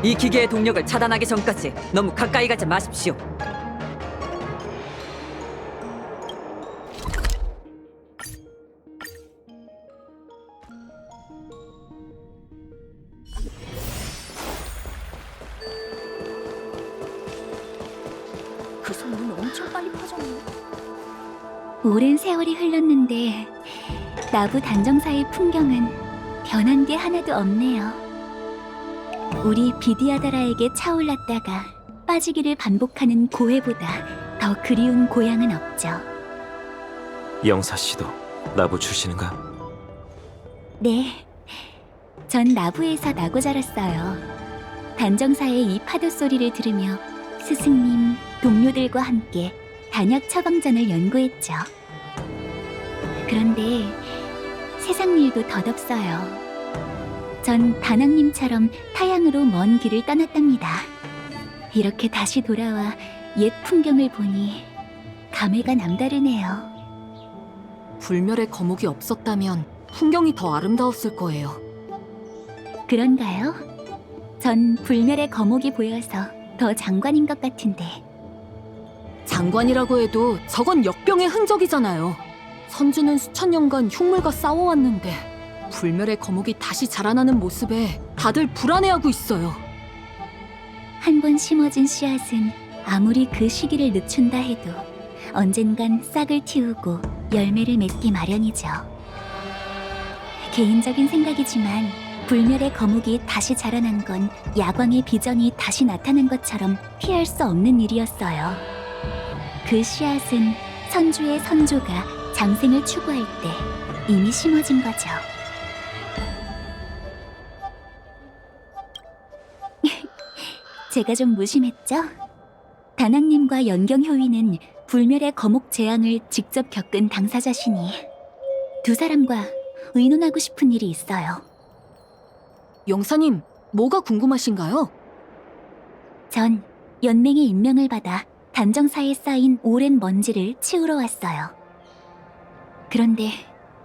이 기계의 동력을 차단하기 전까지 너무 가까이 가지 마십시오. 그 소문은 엄청 빨리 퍼졌네. 오랜 세월이 흘렀는데 나부 단정사의 풍경은 변한 게 하나도 없네요. 우리 비디아다라에게 차올랐다가 빠지기를 반복하는 고해보다 더 그리운 고향은 없죠. 영사 씨도 나부 출신인가? 네. 전 나부에서 나고 자랐어요. 단정사의 이 파도 소리를 들으며 스승님, 동료들과 함께 단약 처방전을 연구했죠. 그런데 세상 일도 덧없어요. 전 단학님처럼 타양으로 먼 길을 떠났답니다. 이렇게 다시 돌아와 옛 풍경을 보니 감회가 남다르네요. 불멸의 거목이 없었다면 풍경이 더 아름다웠을 거예요. 그런가요? 전 불멸의 거목이 보여서 더 장관인 것 같은데 장관이라고 해도 저건 역병의 흔적이잖아요. 선주는 수천 년간 흉물과 싸워왔는데 불멸의 거목이 다시 자라나는 모습에 다들 불안해하고 있어요. 한 번 심어진 씨앗은 아무리 그 시기를 늦춘다 해도 언젠간 싹을 틔우고 열매를 맺기 마련이죠. 개인적인 생각이지만 불멸의 거목이 다시 자라난 건 야광의 비전이 다시 나타난 것처럼 피할 수 없는 일이었어요. 그 씨앗은 선주의 선조가 장생을 추구할 때 이미 심어진 거죠. 제가 좀 무심했죠? 단학님과 연경 효위는 불멸의 거목 재앙을 직접 겪은 당사자시니 두 사람과 의논하고 싶은 일이 있어요. 영사님, 뭐가 궁금하신가요? 전 연맹의 임명을 받아 단정사에 쌓인 오랜 먼지를 치우러 왔어요. 그런데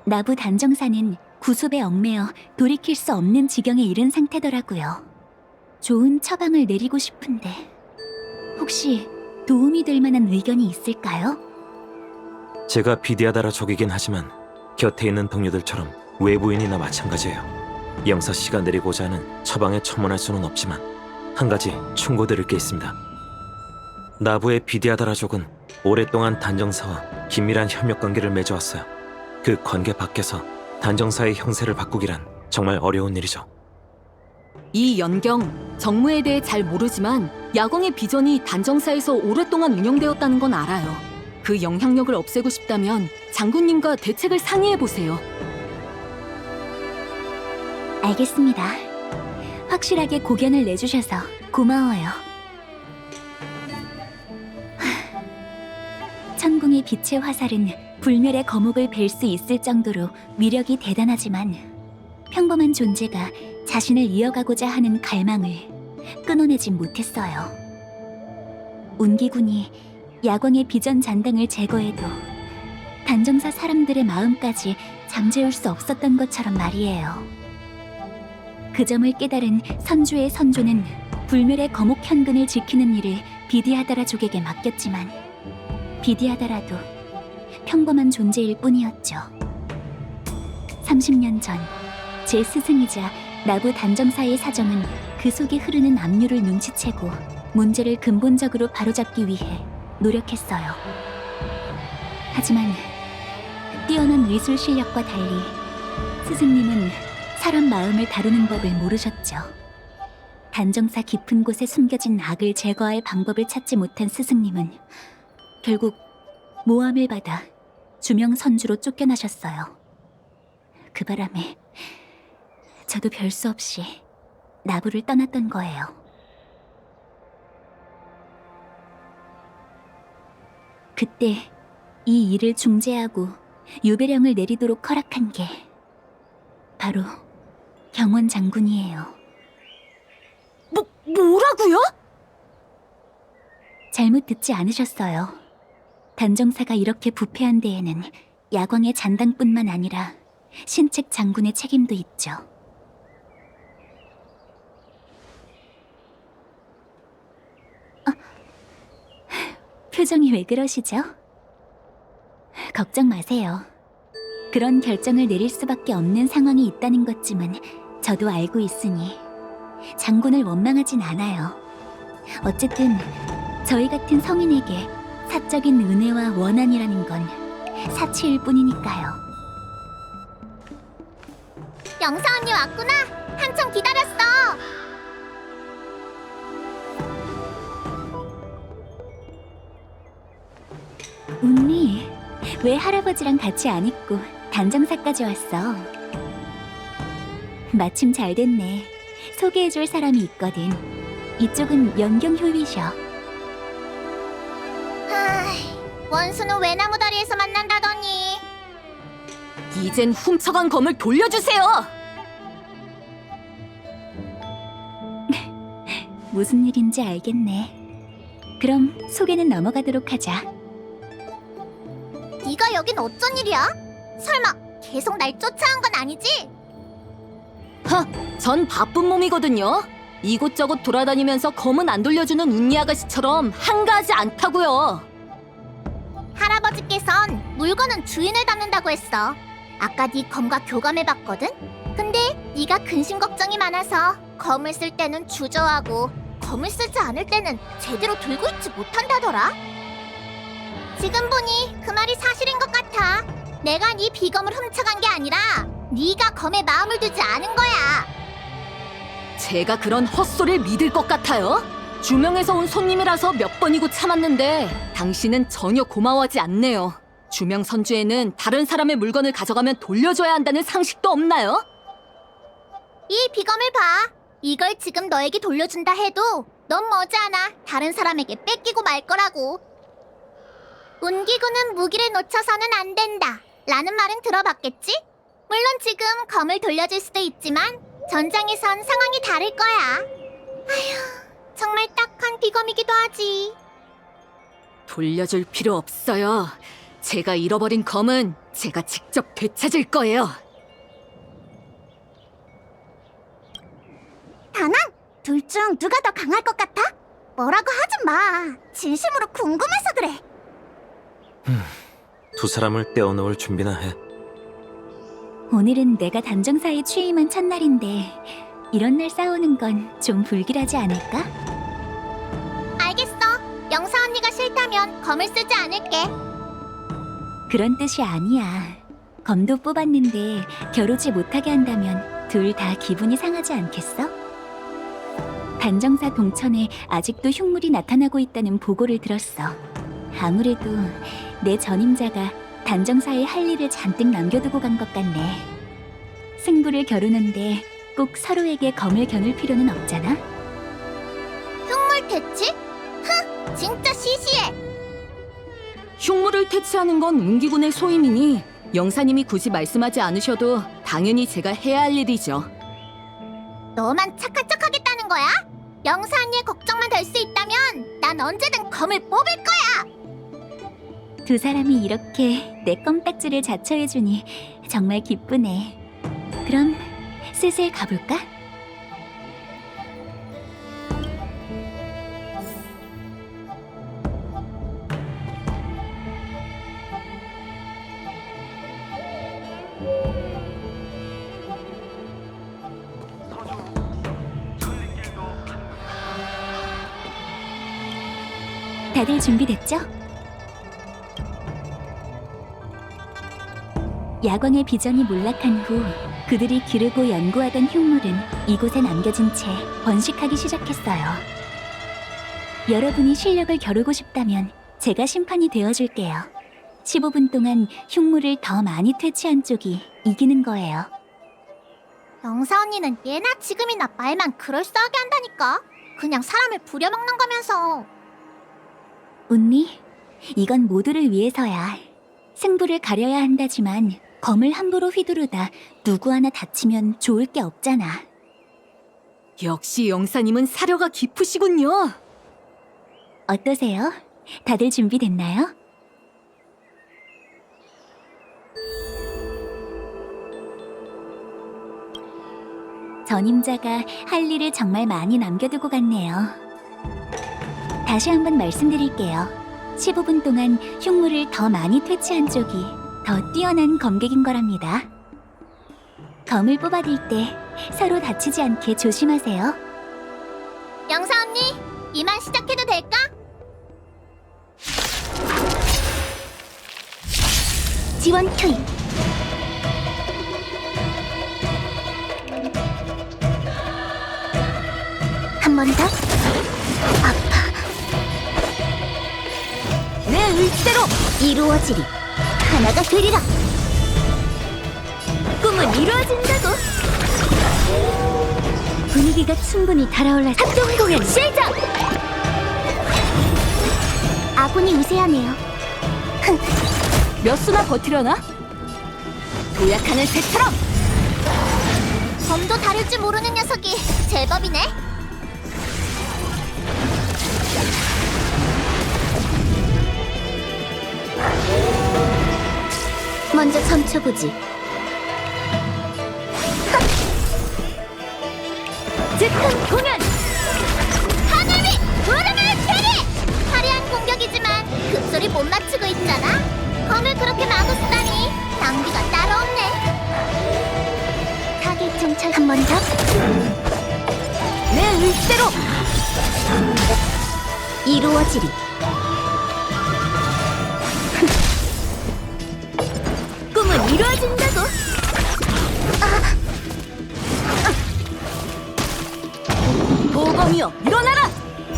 나부 단정사는 구습에 얽매여 돌이킬 수 없는 지경에 이른 상태더라고요. 좋은 처방을 내리고 싶은데 혹시 도움이 될 만한 의견이 있을까요? 제가 비디아다라 족이긴 하지만 곁에 있는 동료들처럼 외부인이나 마찬가지예요. 영사 씨가 내리고자 하는 처방에 첨언할 수는 없지만 한 가지 충고드릴 게 있습니다. 나부의 비디아다라 족은 오랫동안 단정사와 긴밀한 협력 관계를 맺어왔어요. 그 관계 밖에서 단정사의 형세를 바꾸기란 정말 어려운 일이죠. 이 연경, 정무에 대해 잘 모르지만 야광의 비전이 단정사에서 오랫동안 운영되었다는 건 알아요. 그 영향력을 없애고 싶다면 장군님과 대책을 상의해 보세요. 알겠습니다. 확실하게 고견을 내주셔서 고마워요. 하, 천궁의 빛의 화살은 불멸의 거목을 벨 수 있을 정도로 위력이 대단하지만 평범한 존재가 자신을 이어가고자 하는 갈망을 끊어내지 못했어요. 운기군이 야광의 비전 잔당을 제거해도 단정사 사람들의 마음까지 잠재울 수 없었던 것처럼 말이에요. 그 점을 깨달은 선주의 선조는 불멸의 거목 현근을 지키는 일을 비디아다라 족에게 맡겼지만 비디아다라도 평범한 존재일 뿐이었죠. 30년 전 제 스승이자 나부 단정사의 사정은 그 속에 흐르는 압류를 눈치채고 문제를 근본적으로 바로잡기 위해 노력했어요. 하지만 뛰어난 미술 실력과 달리 스승님은 사람 마음을 다루는 법을 모르셨죠. 단정사 깊은 곳에 숨겨진 악을 제거할 방법을 찾지 못한 스승님은 결국 모함을 받아 주명 선주로 쫓겨나셨어요. 그 바람에 저도 별수 없이 나부를 떠났던 거예요. 그때 이 일을 중재하고 유배령을 내리도록 허락한 게 바로 경원 장군이에요. 뭐, 뭐라고요? 잘못 듣지 않으셨어요. 단정사가 이렇게 부패한 데에는 야광의 잔당뿐만 아니라 신책 장군의 책임도 있죠. 표정이 왜 그러시죠? 걱정 마세요. 그런 결정을 내릴 수밖에 없는 상황이 있다는 것쯤은 저도 알고 있으니 장군을 원망하진 않아요. 어쨌든 저희 같은 성인에게 사적인 은혜와 원한이라는 건 사치일 뿐이니까요. 영사 언니 왔구나. 한참 기다렸어. 운니, 왜 할아버지랑 같이 안 있고 단정사까지 왔어? 마침 잘 됐네. 소개해줄 사람이 있거든. 이쪽은 연경 효위셔. 원수는 외나무 다리에서 만난다더니. 이젠 훔쳐간 검을 돌려주세요. 무슨 일인지 알겠네. 그럼 소개는 넘어가도록 하자. 네가 여긴 어쩐 일이야? 설마 계속 날 쫓아온 건 아니지? 전 바쁜 몸이거든요. 이곳저곳 돌아다니면서 검은 안 돌려주는 운니 아가씨처럼 한가하지 않다고요. 할아버지께선 물건은 주인을 닮는다고 했어. 아까 네 검과 교감해봤거든? 근데 네가 근심 걱정이 많아서 검을 쓸 때는 주저하고 검을 쓰지 않을 때는 제대로 들고 있지 못한다더라. 지금 보니 그 말이 사실인 것 같아. 내가 네 비검을 훔쳐간 게 아니라 네가 검에 마음을 두지 않은 거야. 제가 그런 헛소리를 믿을 것 같아요? 주명에서 온 손님이라서 몇 번이고 참았는데 당신은 전혀 고마워하지 않네요. 주명 선주에는 다른 사람의 물건을 가져가면 돌려줘야 한다는 상식도 없나요? 이 비검을 봐. 이걸 지금 너에게 돌려준다 해도 넌 머지않아 다른 사람에게 뺏기고 말 거라고. 운기구는 무기를 놓쳐서는 안 된다. 라는 말은 들어봤겠지? 물론 지금 검을 돌려줄 수도 있지만 전장에선 상황이 다를 거야. 아휴, 정말 딱한 비검이기도 하지. 돌려줄 필요 없어요. 제가 잃어버린 검은 제가 직접 되찾을 거예요. 다낭, 둘 중 누가 더 강할 것 같아? 뭐라고 하지 마. 진심으로 궁금해서 그래. 두 사람을 떼어놓을 준비나 해. 오늘은 내가 단정사에 취임한 첫날인데 이런 날 싸우는 건 좀 불길하지 않을까? 알겠어. 영사 언니가 싫다면 검을 쓰지 않을게. 그런 뜻이 아니야. 검도 뽑았는데 겨루지 못하게 한다면 둘 다 기분이 상하지 않겠어? 단정사 동천에 아직도 흉물이 나타나고 있다는 보고를 들었어. 아무래도 내 전임자가 단정사에 할 일을 잔뜩 남겨두고 간 것 같네. 승부를 겨루는데 꼭 서로에게 검을 겨눌 필요는 없잖아. 흉물 퇴치? 흥, 진짜 시시해. 흉물을 퇴치하는 건 운기군의 소임이니 영사님이 굳이 말씀하지 않으셔도 당연히 제가 해야 할 일이죠. 너만 착한 척하겠다는 거야? 영사 언니의 걱정만 될 수 있다면 난 언제든 검을 뽑을 거야. 두 사람이 이렇게 내 껌딱지를 자처해주니 정말 기쁘네. 그럼 슬슬 가볼까? 다들 준비됐죠? 야광의 비전이 몰락한 후 그들이 기르고 연구하던 흉물은 이곳에 남겨진 채 번식하기 시작했어요. 여러분이 실력을 겨루고 싶다면 제가 심판이 되어줄게요. 15분 동안 흉물을 더 많이 퇴치한 쪽이 이기는 거예요. 영사 언니는 예나 지금이나 말만 그럴싸하게 한다니까. 그냥 사람을 부려먹는 거면서. 운니, 이건 모두를 위해서야. 승부를 가려야 한다지만 검을 함부로 휘두르다 누구 하나 다치면 좋을 게 없잖아. 역시 영사님은 사려가 깊으시군요. 어떠세요? 다들 준비됐나요? 전임자가 할 일을 정말 많이 남겨두고 갔네요. 다시 한번 말씀드릴게요. 15분 동안 흉물을 더 많이 퇴치한 쪽이 더 뛰어난 검객인 거랍니다. 검을 뽑아들 때 서로 다치지 않게 조심하세요. 영사 언니, 이만 시작해도 될까? 지원 투입. 한 번 더. 아파. 내 의지대로 이루어지리. 하나가 되리라. 꿈은 이루어진다고. 분위기가 충분히 달아올라. 합동 공연 시작. 아군이 우세하네요. 몇 수나 버티려나? 도약하는 새처럼 점도 다를 줄 모르는 녀석이 제법이네. 먼저 점쳐보지. 즉흥 공연! 하늘이 구름을 캐리! 화려한 공격이지만 급소리 못 맞추고 있잖아. 검을 그렇게 마구 쓰다니 낭비가 따로 없네. 타겟 정찰 한 번 더. 내 의지대로 이루어지리.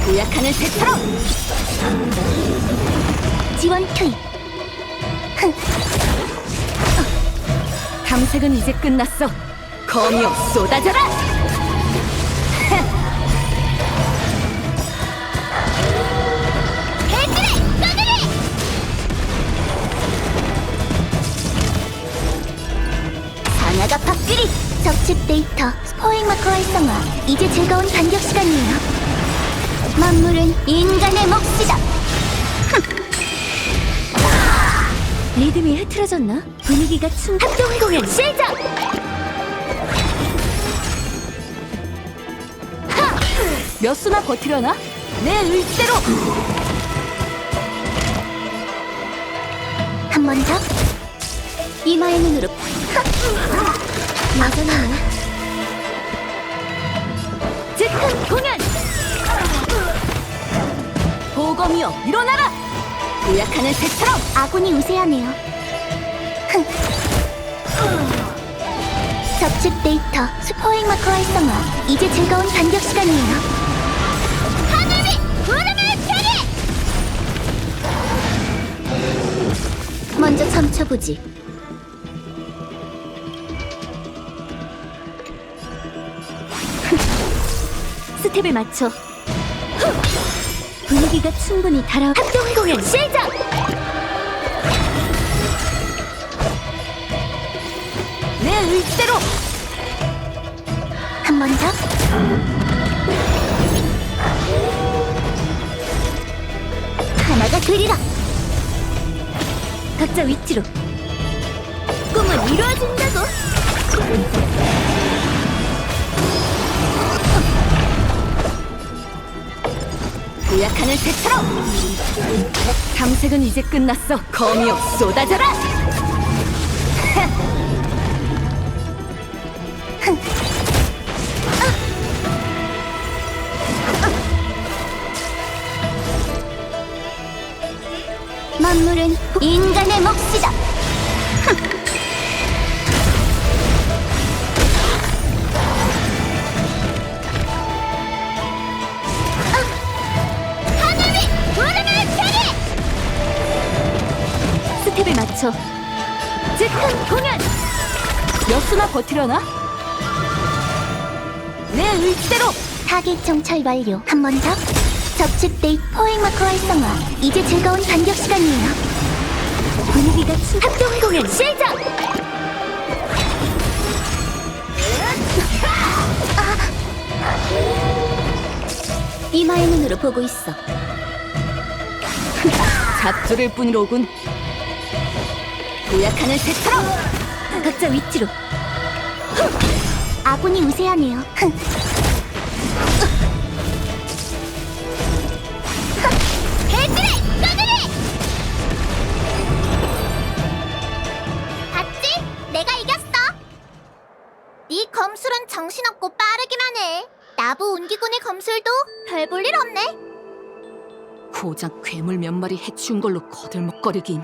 도약하는 새처럼. 지원 투입. 탐색은 이제 끝났어. 검이여 쏟아져라. 상하가 박들이 적집 데이터. 스포잉 마커 활성화. 이제 즐거운 반격 시간이에요. 만물은 인간의 몫이다. 리듬이 흐트러졌나? 분위기가 충 합동 공연 시작! 몇 수나 버티려나? 내 의지대로 한 번 더. 이마의 눈으로. 맞아나네. 즉흥 공연 보검이여 일어나라 도약하는 새처럼 아군이 우세하네요. 적집 데이터 스포잉 마커 활성화. 이제 즐거운 반격 시간이에요. 하늘이 구름을 캐리! 먼저 점쳐보지. 스텝을 맞춰. 분위기가 충분히 달아. 합동 공연 시작! 내 의지대로 한 번 더. 하나가 되리라. 각자 위치로. 꿈은 이루어진다고. 도약하는 새처럼 탐색은 이제 끝났어. 검이여 쏟아져라! 만물은 인간의 몫이다. 맞춰. 즉흥 공연 몇 수나 버티려나? 내 의지대로 타겟 정찰 완료. 한 번 더. 데이 포획 마커 활성화. 이제 즐거운 반격 시간이에요. 분위기가 충... 합동 공연 시작! 아. 이마의 눈으로 보고 있어. 잡조를 뿐이로군 도약하는 새처럼 각자 위치로 아군이 우세하네요. 흥. 대지를 떠들이! 봤지? 내가 이겼어. 네 검술은 정신없고 빠르기만 해. 나부 운기군의 검술도 별 볼 일 없네. 고작 괴물 몇 마리 해치운 걸로 거들먹거리긴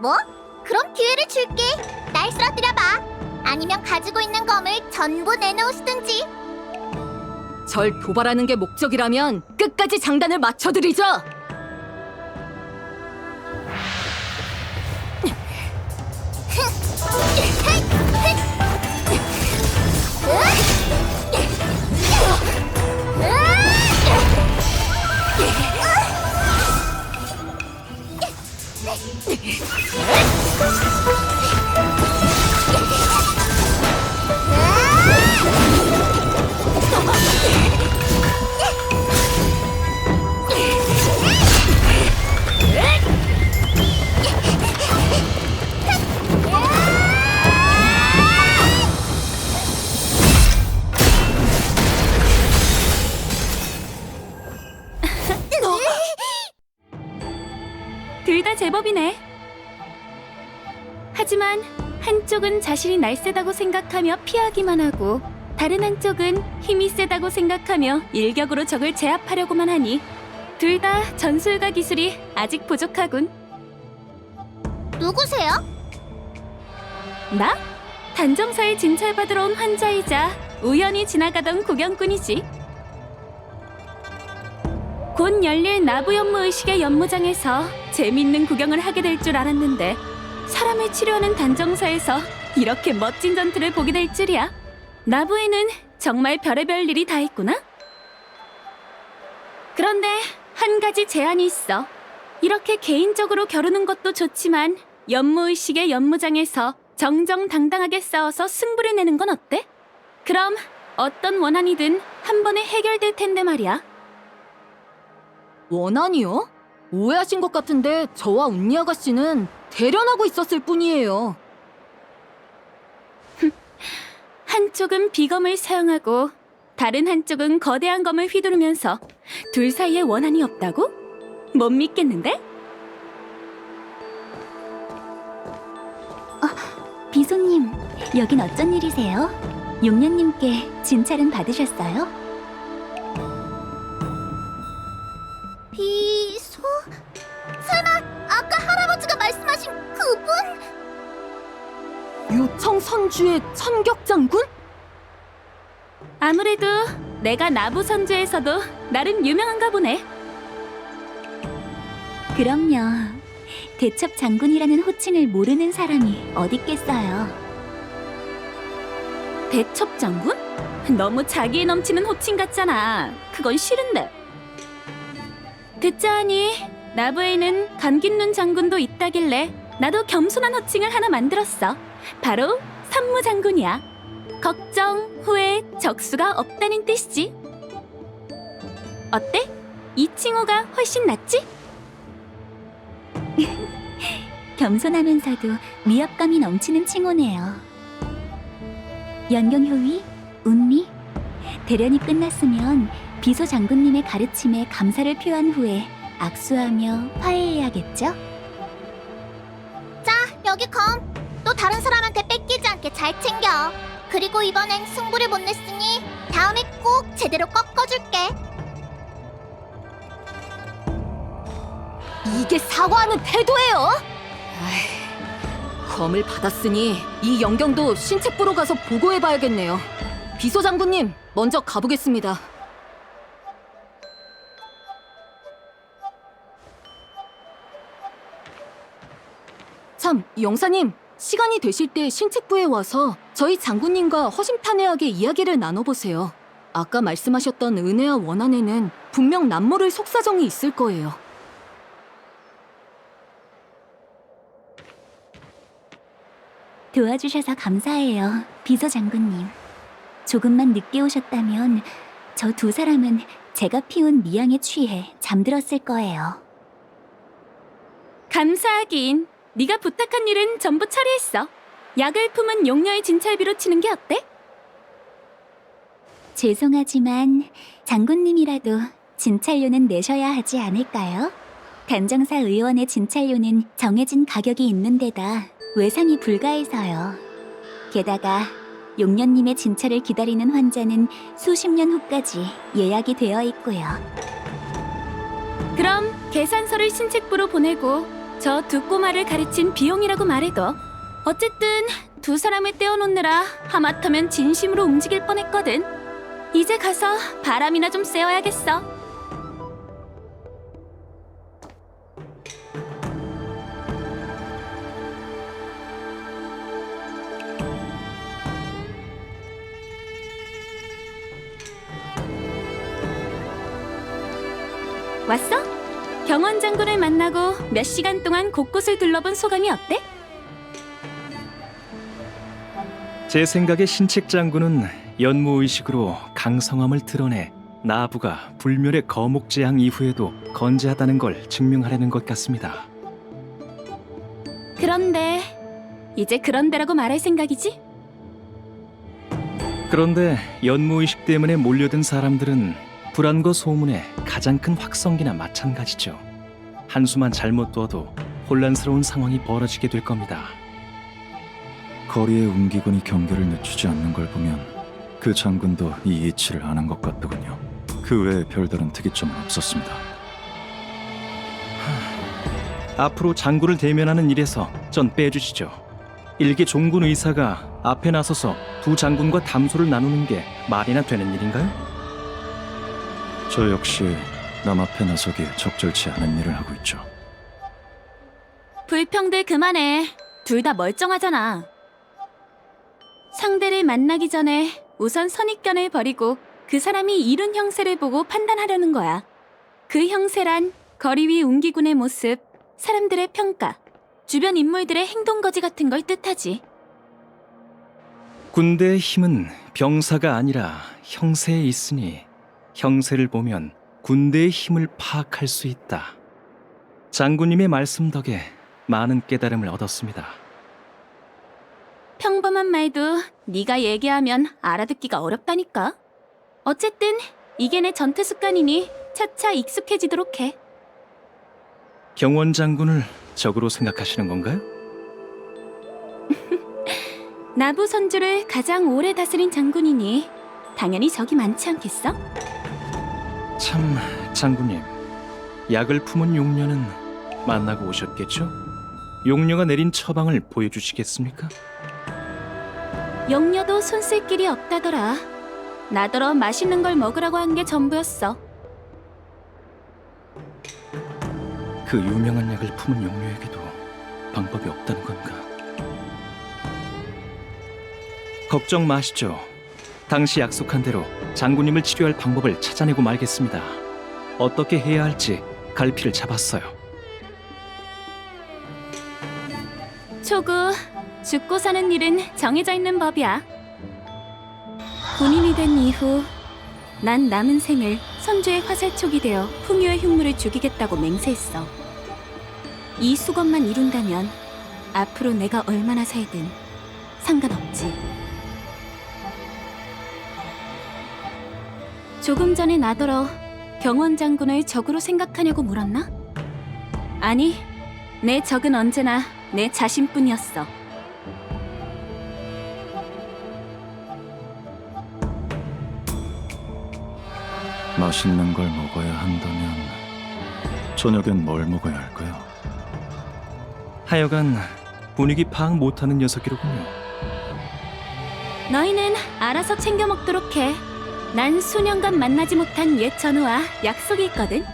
뭐? 그럼 기회를 줄게. 날 쓰러뜨려봐. 아니면 가지고 있는 검을 전부 내놓으시든지. 절 도발하는 게 목적이라면 끝까지 장단을 맞춰드리죠. Yeah. 한쪽은 자신이 날쌔다고 생각하며 피하기만 하고 다른 한쪽은 힘이 세다고 생각하며 일격으로 적을 제압하려고만 하니 둘 다 전술과 기술이 아직 부족하군. 누구세요? 나? 단정사에 진찰받으러 온 환자이자 우연히 지나가던 구경꾼이지. 곧 열릴 나부 연무 의식의 연무장에서 재밌는 구경을 하게 될 줄 알았는데 사람을 치료하는 단정사에서 이렇게 멋진 전투를 보게 될 줄이야. 나부에는 정말 별의별 일이 다 있구나. 그런데 한 가지 제한이 있어. 이렇게 개인적으로 겨루는 것도 좋지만 연무의식의 연무장에서 정정당당하게 싸워서 승부를 내는 건 어때? 그럼 어떤 원한이든 한 번에 해결될 텐데 말이야. 원한이요? 오해하신 것 같은데 저와 운니 아가씨는 대련하고 있었을 뿐이에요. 한쪽은 비검을 사용하고 다른 한쪽은 거대한 검을 휘두르면서 둘 사이에 원한이 없다고? 못 믿겠는데? 비소님, 여긴 어쩐 일이세요? 용녀님께 진찰은 받으셨어요? 비소? 설마 아까 할아버지가 말씀하신 그분? 요청 선주의 천격장군? 아무래도 내가 나부 선주에서도 나름 유명한가 보네. 그럼요. 대첩 장군이라는 호칭을 모르는 사람이 어딨겠어요. 대첩 장군? 너무 자기에 넘치는 호칭 같잖아. 그건 싫은데. 듣자 하니 나부에는 감긴 눈 장군도 있다길래 나도 겸손한 호칭을 하나 만들었어. 바로 산무 장군이야. 걱정, 후회, 적수가 없다는 뜻이지. 어때? 이 칭호가 훨씬 낫지? 겸손하면서도 위압감이 넘치는 칭호네요. 연경효위, 운미, 대련이 끝났으면 비소 장군님의 가르침에 감사를 표한 후에 악수하며 화해해야겠죠? 자, 여기 검. 또 다른 사람한테 뺏기지 않게 잘 챙겨. 그리고 이번엔 승부를 못 냈으니 다음에 꼭 제대로 꺾어줄게. 이게 사과하는 태도예요? 검을 받았으니 이 영경도 신책부로 가서 보고해봐야겠네요. 비소 장군님, 먼저 가보겠습니다. 참, 영사님, 시간이 되실 때 신책부에 와서 저희 장군님과 허심탄회하게 이야기를 나눠보세요. 아까 말씀하셨던 은혜와 원한에는 분명 남모를 속사정이 있을 거예요. 도와주셔서 감사해요, 비서 장군님. 조금만 늦게 오셨다면 저 두 사람은 제가 피운 미양에 취해 잠들었을 거예요. 감사하긴. 네가 부탁한 일은 전부 처리했어. 약을 품은 용녀의 진찰비로 치는 게 어때? 죄송하지만 장군님이라도 진찰료는 내셔야 하지 않을까요? 단정사 의원의 진찰료는 정해진 가격이 있는 데다 외상이 불가해서요. 게다가 용년님의 진찰을 기다리는 환자는 수십 년 후까지 예약이 되어 있고요. 그럼 계산서를 신책부로 보내고 저 두 꼬마를 가르친 비용이라고 말해도 어쨌든 두 사람을 떼어놓느라 하마터면 진심으로 움직일 뻔했거든. 이제 가서 바람이나 좀 쐬어야겠어. 왔어? 경원 장군을 만나고 몇 시간 동안 곳곳을 둘러본 소감이 어때? 제 생각에 신책 장군은 연무 의식으로 강성함을 드러내 나부가 불멸의 거목 재앙 이후에도 건재하다는 걸 증명하려는 것 같습니다. 그런데 이제 그런데라고 말할 생각이지? 그런데 연무 의식 때문에 몰려든 사람들은 불안과 소문의 가장 큰 확성기나 마찬가지죠. 한수만 잘못 둬도 혼란스러운 상황이 벌어지게 될 겁니다. 거리의 움기군이 경계를 늦추지 않는 걸 보면 그 장군도 이 이치를 아는 것 같더군요. 그 외에 별다른 특이점은 없었습니다. 앞으로 장군을 대면하는 일에서 전 빼주시죠. 일개 종군 의사가 앞에 나서서 두 장군과 담소를 나누는 게 말이나 되는 일인가요? 저 역시 남 앞에 나서기에 적절치 않은 일을 하고 있죠. 불평들 그만해. 둘 다 멀쩡하잖아. 상대를 만나기 전에 우선 선입견을 버리고 그 사람이 이룬 형세를 보고 판단하려는 거야. 그 형세란 거리 위 웅기군의 모습, 사람들의 평가, 주변 인물들의 행동거지 같은 걸 뜻하지. 군대의 힘은 병사가 아니라 형세에 있으니 형세를 보면 군대의 힘을 파악할 수 있다. 장군님의 말씀 덕에 많은 깨달음을 얻었습니다. 평범한 말도 네가 얘기하면 알아듣기가 어렵다니까. 어쨌든 이게 내 전투 습관이니 차차 익숙해지도록 해. 경원 장군을 적으로 생각하시는 건가요? 나부 선주를 가장 오래 다스린 장군이니 당연히 적이 많지 않겠어? 참, 장군님. 약을 품은 용녀는 만나고 오셨겠죠? 용녀가 내린 처방을 보여주시겠습니까? 영녀도 손쓸 길이 없다더라. 나더러 맛있는 걸 먹으라고 한 게 전부였어. 그 유명한 약을 품은 용녀에게도 방법이 없다는 건가? 걱정 마시죠. 당시 약속한 대로 장군님을 치료할 방법을 찾아내고 말겠습니다. 어떻게 해야 할지 갈피를 잡았어요. 초구, 죽고 사는 일은 정해져 있는 법이야. 군인이 된 이후 난 남은 생을 선주의 화살촉이 되어 풍요의 흉물을 죽이겠다고 맹세했어. 이 수건만 이룬다면 앞으로 내가 얼마나 살든 상관없지. 조금 전에 나더러 경원 장군을 적으로 생각하냐고 물었나? 아니, 내 적은 언제나 내 자신뿐이었어. 맛있는 걸 먹어야 한다면 저녁엔 뭘 먹어야 할까요? 하여간 분위기 파악 못하는 녀석이로군요. 너희는 알아서 챙겨 먹도록 해. 난 수년간 만나지 못한 옛 전우와 약속이 있거든.